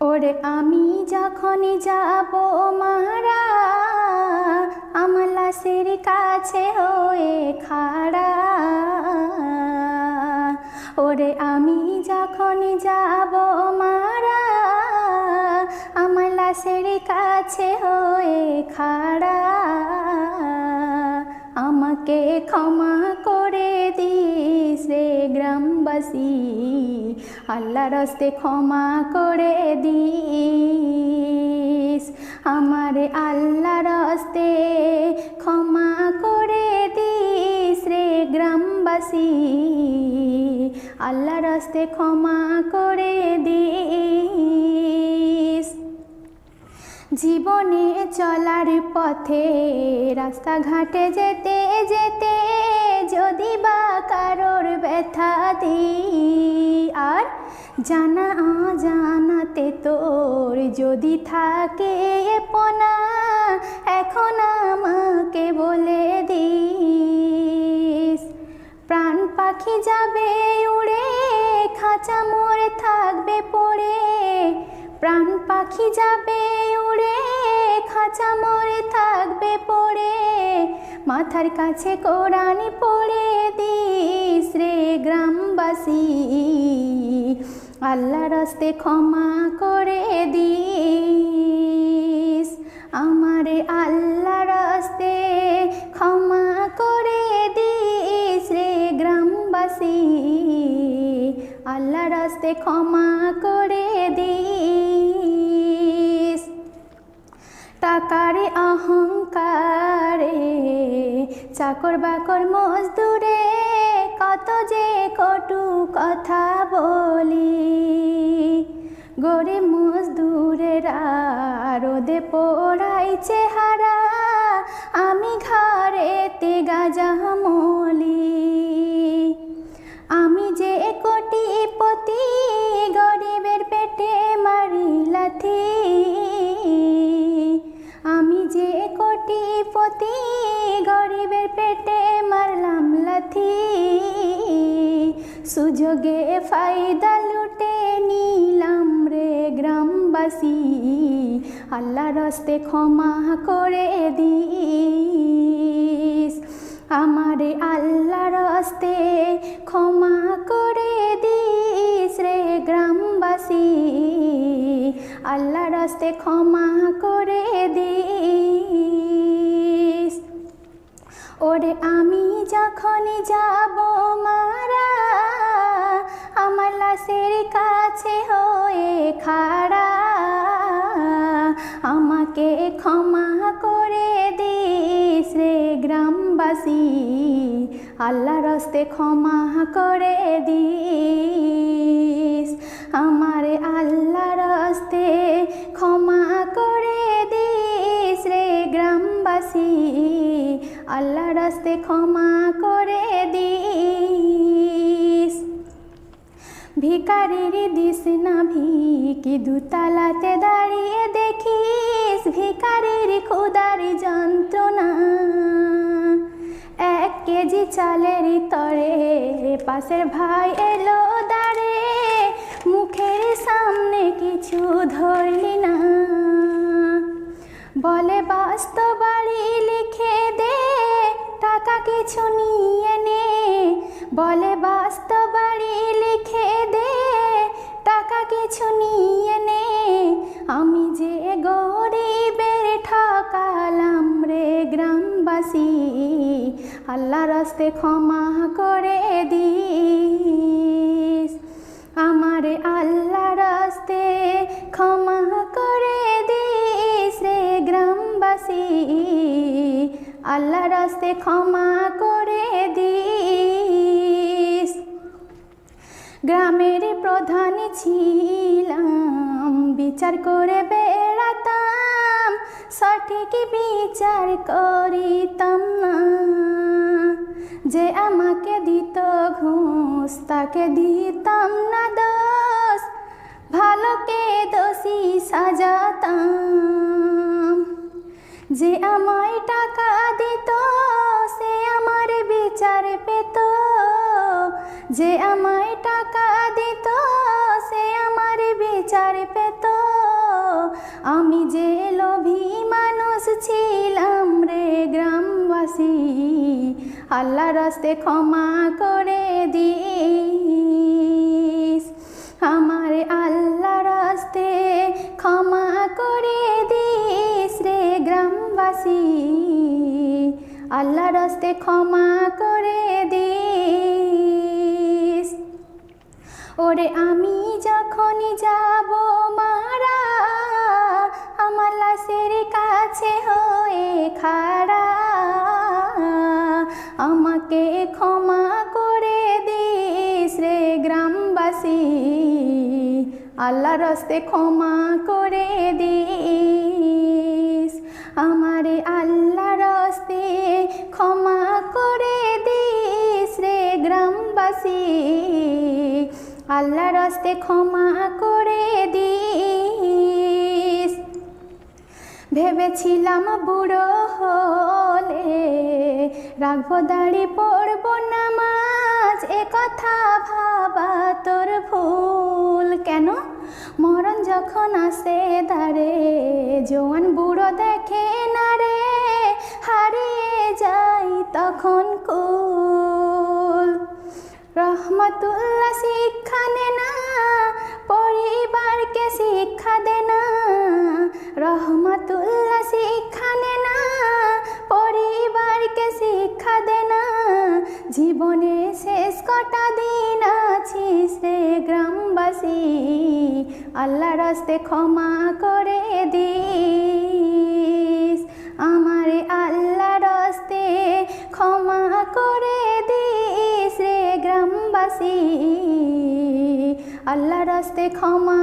ওরে আমি যখনই যাব মারা আমার লাশের কাছে হয়ে খাড়া। ওরে আমি যখনই যাব মারা আমার লাশের কাছে হয়ে খাড়া। আমাকে ক্ষমা করে রে গ্রামবাসী আল্লাহ রস্তে ক্ষমা করে দিস। আমার আল্লাহ রস্তে ক্ষমা করে দিস রে গ্রামবাসী আল্লাহ রস্তে ক্ষমা করে দিস। জীবনে চলার পথে রাস্তাঘাটে যেতে যেতে জানা জানাতে তোর যদি থাকে পোনা, এখন আমাকে বলে দিস। প্রাণ পাখি যাবে উড়ে, খাঁচা মোড়ে থাকবে পড়ে। প্রাণ পাখি যাবে উড়ে, খাঁচা মোড়ে থাকবে পড়ে। মাথার কাছে কোরআনি পড়ে দিস রে গ্রামবাসী। আল্লাহ রাস্তে ক্ষমা করে দিস। আমারে আল্লাহ রাস্তে ক্ষমা করে দিস রে গ্রামবাসী। আল্লাহ রাস্তে ক্ষমা করে দিস। টাকারে অহংকারে, চাকর বাকর মজদুরে, কত যে কটু কথা বলি গরে মজদুরেরা রোদে পোড়াই চেহারা আমি ঘরেতে গাজা মলি। আমি যে কোটিপতি সুযোগে ফায়দা লুটে নিলাম রে গ্রামবাসী। আল্লাহ রস্তে ক্ষমা করে দিস। আমারে আল্লাহ রস্তে ক্ষমা করে দিস রে গ্রামবাসী। আল্লাহ রস্তে ক্ষমা করে আমি যখনই যাব মারা, আমার লাশের কাছে হয়ে খাড়া, আমাকে ক্ষমা করে দিস রে গ্রামবাসী আল্লাহ রস্তে ক্ষমা করে দিস, আমারে আল্লাহ রস্তে ক্ষমা করে দিস রে গ্রামবাসী। আল্লাহ রাস্তে ক্ষমা করে দিস। ভিকারির দিস না ভিকি, দুতালাতে দাঁড়িয়ে দেখিস ভিকারির ক্ষুদার যন্ত্রণা। এক কেজি চালের তরে পাশের ভাই এলো দাঁড়ে, মুখের সামনে কিছু ধরলি না। বলে বাস্তব বাড়ি লিখে দে টাকা কিছু নিয়ে নে। বলে বাস্তব বাড়ি লিখে দে। টাকা কিছু নিয়ে নে। আমি যে গরিবের ঠকালাম রে গ্রামবাসী আল্লাহ রাস্তে ক্ষমা করে দিস। আমারে আল্লাহ রাস্তে ক্ষমা করে দিস। গ্রামের প্রধান ছিলাম, বিচার করে বেড়াতাম, সঠিক বিচার করিতাম না। যে আমাকে দিত ঘুষ, তাকে দিতাম না দোষ। ভালোকে দোষী সাজাতাম। যে আমায় টাকা দিত, সে আমার বিচার পেত। যে আমায় টাকা দিত, সে আমার বিচার পেত। আমি যে লোভী মানুষ ছিলাম রে গ্রামবাসী আল্লাহ রাস্তে ক্ষমা করে দিস গ্রামবাসী আল্লাহ রাস্তে ক্ষমা করে দিস। ওরে আমি যখনই যাব মারা, আমার লাশের কাছে হয়ে খাড়া, আমাকে ক্ষমা করে দিস রে গ্রামবাসী। আল্লাহ রস্তে ক্ষমা করে রাস্তে ক্ষমা করে দিস। ভেবেছিলাম বুড়ো হলে রাখব দাড়ি পড়ব নামাজ, এ কথা ভাবা তোর ভুল। কেন? মরণ যখন আসে দাঁড়ে জোয়ান বুড়ো দেখে রহমতুল্লাহ শিক্ষা দে না, পরিবারকে শিক্ষা দে না। রহমতুল্লাহ শিক্ষা দে না, পরিবারকে শিক্ষা দে না। জীবনে শেষ কটা দিন আছিস রে গ্রামবাসী আল্লাহ রাস্তে ক্ষমা করে দিস। আমারে আল্লাহ রাস্তে ক্ষমা করে গ্রামবাসী আল্লাহ রাস্তে ক্ষমা